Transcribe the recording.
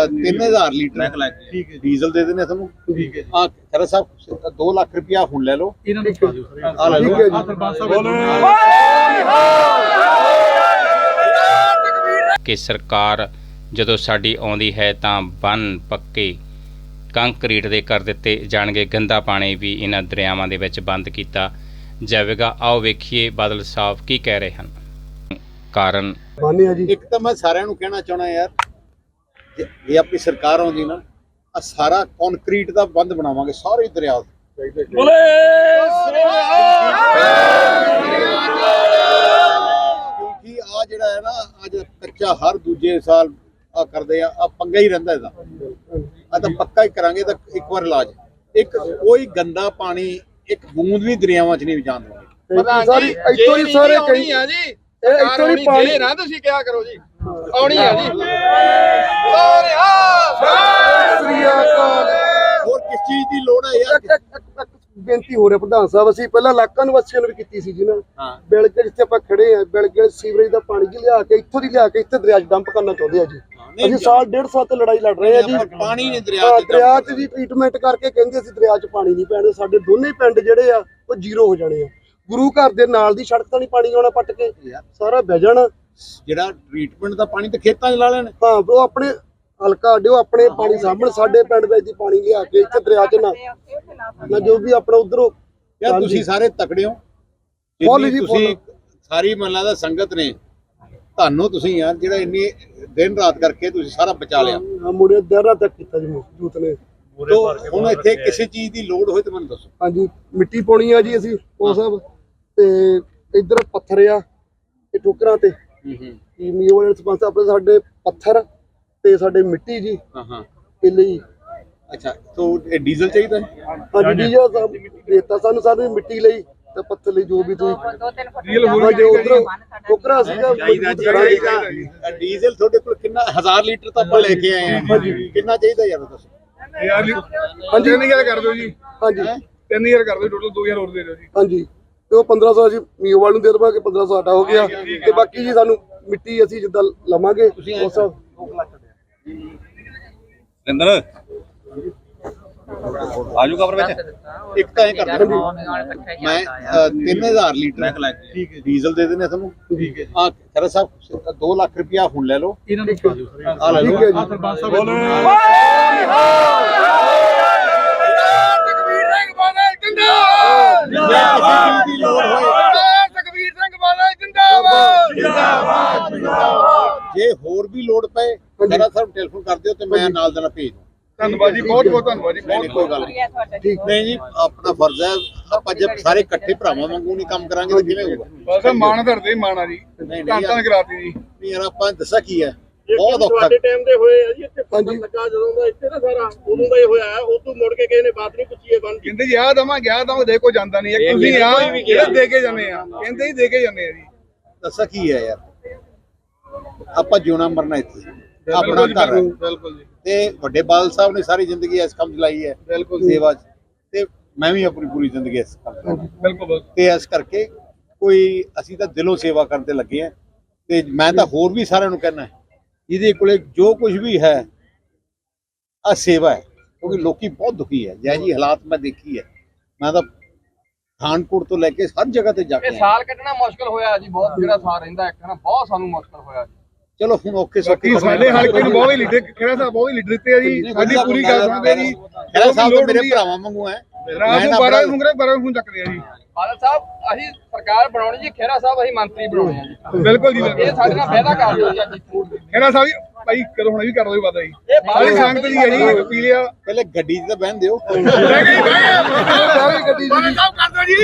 3000 litre. ਠੀਕ ਹੈ diesel ਦੇ ਦੇਣੇ ਤੁਹਾਨੂੰ। ਠੀਕ ਹੈ ਆ ਖਰਾ ਸਾਹਿਬ 2 ਲੱਖ ਰੁਪਇਆ ਹੁਣ ਲੈ ਲਓ। ਇਹਨਾਂ ਨੂੰ ਪਾ ਦਿਓ ਆ ਲੈ ਠੀਕ ਲਓ ਕਿ ਸਰਕਾਰ ਜਦੋਂ ਸਾਡੀ ਆਉਂਦੀ ਹੈ ਤਾਂ ਬੰਨ ਪੱਕੇ ਕੰਕਰੀਟ ਦੇ ਕਰ ਦਿੱਤੇ ਜਾਣਗੇ। ਗੰਦਾ ਪਾਣੀ ਵੀ ਇਹਨਾਂ ਦਰਿਆਵਾਂ ਦੇ ਵਿੱਚ ਬੰਦ ਕੀਤਾ ਜਾਵੇਗਾ। ਆਓ ਵੇਖੀਏ ਬਾਦਲ ਸਾਹਿਬ ਕੀ ਕਹਿ ਰਹੇ ਹਨ। ਕਾਰਨ ਇੱਕ ਤਾਂ ਮੈਂ ਸਾਰਿਆਂ ਨੂੰ ਕਹਿਣਾ ਚਾਹਣਾ ਯਾਰ ਜੇ- ਆਪਣੀ ਸਰਕਾਰ ਆਉਂਦੀ ਨਾ ਆ ਸਾਰਾ ਕੰਕਰੀਟ ਦਾ ਬੰਦ ਬਣਾਵਾਂਗੇ ਸਾਰੇ ਦਰਿਆ ਤੇ। ਕਿਉਂਕਿ ਆ ਜਿਹੜਾ ਹੈ ਨਾ ਅੱਜ ਕੱਚਾ ਹਰ ਦੂਜੇ ਸਾਲ ਆ ਕਰਦੇ ਆ ਆ ਪੰਗਾ ਹੀ ਰਹਿੰਦਾ ਇਹਦਾ। ਆ ਤਾਂ ਪੱਕਾ ਹੀ ਕਰਾਂਗੇ ਤਾਂ ਇੱਕ ਵਾਰ ਇਲਾਜ। ਇੱਕ ਕੋਈ ਗੰਦਾ ਪਾਣੀ ਇੱਕ ਬੂੰਦ ਵੀ ਦਰਿਆਵਾਂ 'ਚ ਨਹੀਂ ਜਾਣ ਦੇਵਾਂਗੇ ਪ੍ਰਧਾਨ ਸਾਰੀ ਇੱਥੋਂ ਹੀ ਸਾਰੇ ਕਈ ਆ ਜੀ। ਇਹ ਇੱਥੋਂ ਹੀ ਪਾਣੀ ਨਾ ਤੁਸੀਂ ਕਿਹਾ ਕਰੋ ਜੀ। ਆਉਣੀ ਆ ਜੀ। ਹੋਰ ਕਿਸ ਚੀਜ਼ ਦੀ ਲੋੜ ਹੈ ਯਾਰ? ਇੱਕ- ਇੱਕ- ਇੱਕ- ਇੱਕ ਬੇਨਤੀ ਹੋ ਰਿਹਾ ਪ੍ਰਧਾਨ ਸਾਹਿਬ ਅਸੀਂ ਪਹਿਲਾਂ ਇਲਾਕਾ ਨਿਵਾਸੀਆਂ ਨੂੰ ਵੀ ਕੀਤੀ ਸੀ ਜੀ ਨਾ। ਬਿਲਗੇ ਜਿੱਥੇ ਆਪਾਂ ਖੜੇ ਆ ਬਿਲਗੇ ਸੀਵਰੇਜ ਦਾ ਪਾਣੀ ਜੀ ਲਿਆ ਕੇ ਇੱਥੋਂ ਦੀ ਲਿਆ ਕੇ ਇੱਥੇ ਦਰਿਆ 'ਚ ਡੰਪ ਕਰਨਾ ਚਾਹੁੰਦੇ ਆ ਜੀ। ਅਸੀਂ ਸਾਲ ਡੇਢ ਸਾਲ ਤੋਂ ਲੜਾਈ ਲੜ ਰਹੇ ਆ ਜੀ। ਪਾਣੀ ਨਹੀਂ ਦਰਿਆ 'ਚ ਦਰਿਆ 'ਚ ਵੀ ਟ੍ਰੀਟਮੈਂਟ ਕਰਕੇ ਕਹਿੰਦੇ ਅਸੀਂ ਦਰਿਆ 'ਚ ਪਾਣੀ ਨਹੀਂ ਪੈਣਾ ਸਾਡੇ ਦੋਨੇ ਪਿੰਡ ਜਿਹੜੇ ਆ ਉਹ ਜ਼ੀਰੋ ਹੋ ਜਾਣੇ ਆ। ਗੁਰੂ ਘਰ ਦੇ ਨਾਲ ਦੀ ਸੜਕ ਤਾਂ ਨਹੀਂ ਪਾਣੀ ਆਉਣਾ ਪੱਟ ਕੇ ਸਾਰਾ ਬਹਿ ਜਾਣਾ। ਜਿਹੜਾ ਟ੍ਰੀਟਮੈਂਟ ਦਾ ਪਾਣੀ ਤਾਂ ਖੇਤਾਂ 'ਚ ਲਾ ਲੈਣ। ਹਾਂ ਉਹ ਆਪਣੇ ਹਲਕਾ ਅੱਡਿਓ ਆਪਣੇ ਪਾਣੀ ਸਾਹਮਣੇ ਸਾਡੇ ਪਿੰਡ ਵਿੱਚ ਦੀ ਪਾਣੀ ਲਿਆ ਕੇ ਇੱਥੇ ਦਰਿਆ 'ਚ ਨਾ ਨਾ ਜੋ ਵੀ ਆਪਣਾ ਉਧਰੋਂ ਯਾਰ। ਤੁਸੀਂ ਸਾਰੇ ਤਕੜੇ ਹੋ। ਜਿੰਨੀ ਤੁਸੀਂ ਸਾਰੀ ਮਹੱਲਾ ਦਾ ਸੰਗਤ ਨੇ ਤੁਹਾਨੂੰ ਤੁਸੀਂ ਯਾਰ ਜਿਹੜਾ ਇੰਨੀ ਦਿਨ ਰਾਤ ਕਰਕੇ ਤੁਸੀਂ ਸਾਰਾ ਬਚਾ ਲਿਆ। ਹਾਂ, ਮੁੰਡੇ ਦਹਿਰਾ ਤੱਕ ਕੀਤਾ ਜੀ ਜੂਤ ਨੇ। ਹੁਣ ਇੱਥੇ ਕਿਸੇ ਚੀਜ਼ ਦੀ ਲੋੜ ਹੋਏ ਤਾਂ ਮੈਨੂੰ ਦੱਸੋ। ਹਾਂਜੀ ਮਿੱਟੀ ਪਾਉਣੀ ਆ ਜੀ ਅਸੀਂ ਉਹ ਸਭ। ਤੇ ਇੱਧਰ ਪੱਥਰ ਆ ਇਹ ਠੋਕਰਾਂ ਤੇ। ਕੀ ਮੀਓ ਵਾਲੇ ਸਰਪੰਚ ਆਪਣੇ ਸਾਡੇ ਪੱਥਰ ਤੇ ਸਾਡੇ ਮਿੱਟੀ ਜੀ ਹਾਂ ਹਾਂ। ਇਹ ਲਈ। ਅੱਛਾ ਤੋ ਇਹ ਡੀਜ਼ਲ ਚਾਹੀਦਾ ਹੈ? ਹਾਂਜੀ ਡੀਜਾ ਸਾਹਿਬ ਦੇਤਾ ਸਾਨੂੰ ਸਾਨੂੰ ਮਿੱਟੀ ਲਈ ਤੇ ਪੱਥਰ ਲਈ ਜੋ ਵੀ ਤੁਸੀਂ ਰੀਅਲ ਹਾਂ ਜੋ। ਉਧਰ ਠੋਕਰਾ ਸੀਗਾ ਡੀਜ਼ਲ ਤੁਹਾਡੇ ਕੋਲ ਕਿੰਨਾ 1000 ਲੀਟਰ ਤਾਂ ਆਪਾਂ ਲੈ ਕੇ ਆਏ ਹਾਂ ਕਿੰਨਾ ਚਾਹੀਦਾ ਯਾਰ ਦੱਸੋ? ਯਾਰ ਹਾਂਜੀ। 3000 ਕਰ ਦਿਓ ਜੀ। ਹਾਂਜੀ। 3000 ਕਰ ਦਿਓ ਟੋਟਲ 2000 ਹੋਰ ਦੇ ਦਿਓ ਜੀ। ਹਾਂਜੀ। ਤੇ ਉਹ 1500 ਅਸੀਂ ਮੀਓ ਵਾਲ ਨੂੰ ਦੇ ਦੇਵਾਂਗੇ 1500 ਸਾਡਾ ਹੋ ਗਿਆ। ਤੇ ਬਾਕੀ ਜੀ ਸਾਨੂੰ ਮਿੱਟੀ ਅਸੀਂ ਜਿੱਦਾਂ ਲਵਾਂਗੇ ਉਹ ਸਭ ਰਿੰਦਰ? ਆਜੂ ਕਵਰ ਵਿੱਚ? ਇੱਕ ਤਾਂ ਇਹ ਕਰ ਦਿਓ ਮੈਂ ਅ, 3000 ਲੀਟਰ ਡੀਜ਼ਲ ਦੇ ਦੇਣੇ ਤੁਹਾਨੂੰ। ਠੀਕ ਹੈ ਜੀ। ਆ ਖਰਾ ਸਾਹਿਬ 2 ਲੱਖ ਰੁਪਇਆ ਹੁਣ ਲੈ ਲਓ। ਇਹਨਾਂ ਨੂੰ ਪਾ ਦਿਓ। ਸਰ ਆ ਲੈ ਠੀਕ ਲਓ ਹੈ ਜੀ। ਸਰਪੰਚ ਸਾਹਿਬ ਤਕਬੀਰ ਸਿੰਘ ਬਾਦਲ ਜਿੰਦਾਬਾਦ। ਜਿੰਦਾਬਾਦ। ਦੀ ਲੋੜ ਹੋਏ। ਤਕਬੀਰ ਸਿੰਘ ਬਾਦਲ ਜਿੰਦਾਬਾਦ। ਜੇ ਹੋਰ ਵੀ ਲੋੜ ਪਏ ਖਰਾ ਸਾਹਿਬ ਟੈਲੀਫੋਨ ਕਰ ਦਿਓ ਤੇ ਮੈਂ ਨਾਲ ਦੇਣਾ ਭੇਜ ਦੂੰ ਧੰਨਵਾਦ ਜੀ ਬਹੁਤ ਬਹੁਤ ਧੰਨਵਾਦ ਜੀ ਬਹੁਤ ਕੋਈ ਗੱਲ ਨਹੀਂ ਨਹੀਂ ਜੀ ਆਪਣਾ ਫਰਜ਼ ਹੈ ਆਪਾਂ ਜੇ ਸਾਰੇ ਇਕੱਠੇ ਭਰਾਵਾਂ ਵਾਂਗੂ ਨਹੀਂ ਕੰਮ ਕਰਾਂਗੇ ਤਾਂ ਕਿਵੇਂ ਹੋਊਗਾ? ਬਸ ਮਾਣ ਧਰਦੇ ਮਾਣ ਜੀ। ਧੰਨ ਯਾਰ। ਕਰਾਤੀ ਜੀ। ਨਹੀਂ ਯਾਰ ਆਪਾਂ ਦੱਸਾਂ ਕੀ ਹੈ? ਬਹੁਤ ਔਖਾ। ਤੁਹਾਡੇ ਟਾਈਮ ਦੇ ਹੋਏ ਆ ਜੀ ਇੱਥੇ। ਫਸਲ ਲੱਗਾ ਜਦੋਂ ਦਾ ਇੱਥੇ ਨਾ ਸਾਰਾ ਉਦੋਂ ਦਾ ਹੀ ਹੋਇਆ ਹੈ ਉਦੋਂ ਮੁੜ ਕੇ ਕਿਸੇ ਨੇ ਬਾਤ ਨਹੀਂ ਪੁੱਛੀ ਇਹ ਬੰਦ। ਕਹਿੰਦੇ ਜੀ ਆ ਦਵਾਂ ਗਿਆ ਦਵਾਂ ਦੇ ਕੋ ਜਾਂਦਾ ਨਹੀਂ ਇੱਕ ਤੁਸੀਂ ਆ ਜਿਹੜੇ ਦੇ ਕੇ ਜਾਂਦੇ ਆ ਕਹਿੰਦੇ ਹੀ ਦੇ ਕੇ ਜਾਂਦੇ ਆ ਜੀ। ਦੱਸਾਂ ਕੀ ਹੈ ਯਾਰ? ਆਪਾਂ ਜਿਉਣਾ ਮਰਨਾ ਇੱਥੇ। ਆਪਣਾ ਘਰ ਹੈ। ਬਿਲਕੁਲ ਜੀ। ਤੇ ਵੱਡੇ ਬਾਦਲ ਸਾਹਿਬ ਨੇ ਸਾਰੀ ਜ਼ਿੰਦਗੀ ਇਸ ਕੰਮ 'ਚ ਲਾਈ ਹੈ ਬਿਲਕੁਲ ਸੇਵਾ 'ਚ। ਤੇ ਮੈਂ ਵੀ ਆਪਣੀ ਪੂਰੀ ਜ਼ਿੰਦਗੀ ਇਸ ਕੰਮ 'ਚ ਲਾਈ। ਬਿਲਕੁਲ ਤੇ ਇਸ ਕਰਕੇ ਕੋਈ ਅਸੀਂ ਤਾਂ ਦਿਲੋਂ ਸੇਵਾ ਕਰਨ ਤੇ ਲੱਗੇ ਆ ਤੇ ਮੈਂ ਤਾਂ ਹੋਰ ਵੀ ਸਾਰਿਆਂ ਨੂੰ ਕਹਿਣਾ ਇਹਦੇ ਕੋਲੇ ਜੋ ਕੁਝ ਵੀ ਹੈ ਆ ਸੇਵਾ ਹੈ। ਕਿਉਂਕਿ ਲੋਕੀ ਬਹੁਤ ਦੁਖੀ ਹੈ। ਜੈ ਜੀ ਹਾਲਾਤ ਮੈਂ ਦੇਖੀ ਹੈ। ਮੈਂ ਤਾਂ ਖਾਨਪੁਰ ਤੋਂ ਲੈ ਕੇ ਹਰ ਜਗ੍ਹਾ ਤੇ ਜਾ ਕੇ। ਸਾਲ ਕੱਢਣਾ ਮੁਸ਼ਕਲ ਹੋਇਆ ਜੀ ਬਹੁਤ ਜਿਹੜਾ ਸਾਲ ਰਹਿੰਦਾ ਇੱਕ ਨਾ ਬਹੁਤ ਸਾਨੂੰ ਮੁਸ਼ਕਲ ਹੋਇਆ ਜੀ। ਚਲੋ ਹੁਣ ਓਕੇ ਸੋਕੇ ਸਾਡੇ ਹਲਕੇ ਨੂੰ ਬਹੁਤ ਹੀ ਲੀਡਰ ਖੇੜਾ ਸਾਹਿਬ ਬਹੁਤ ਹੀ ਲੀਡਰ ਦਿੱਤੇ ਆ ਜੀ। ਸਾਡੀ ਪੂਰੀ ਗੱਲ ਸੁਣਦੇ ਜੀ। ਖੈਰਾ ਸਾਹਿਬ ਤਾਂ ਮੇਰੇ ਭਰਾਵਾਂ ਵਾਂਗੂ ਹੈ। ਰਾਤ ਨੂੰ 12 ਨੂੰ ਕਰੇ 12 ਨੂੰ ਚੱਕਦੇ ਆ ਜੀ। ਬਾਦਲ ਸਾਹਿਬ ਅਸੀਂ ਸਰਕਾਰ ਬਣਾਉਣੀ ਜੀ ਖੇਰਾ ਸਾਹਿਬ ਅਸੀਂ ਮੰਤਰੀ ਬਣਾਉਣੇ ਆ ਜੀ। ਬਿਲਕੁਲ ਜੀ ਇਹ ਸਾਡੇ ਨਾਲ ਵਾਅਦਾ ਕਰ ਦਿਓ ਜੀ ਅੱਜ। ਖੇੜਾ ਸਾਹਿਬ ਜੀ ਭਾਈ ਕਦੋਂ ਹੁਣ ਵੀ ਕਰ ਦੋ ਵਾਦਾ ਜੀ। ਸਾਰੀ ਸੰਗਤ ਜੀ ਹੈ ਜੀ ਪੀ ਲਿਆ ਪਹਿਲੇ ਗੱਡੀ 'ਚ ਤਾਂ ਬਹਿਣ ਦਿਓ। ਸਾਰੀ ਗੱਡੀ ਜੀ। ਸਾਹਿਬ ਕਰ ਦਿਓ ਜੀ।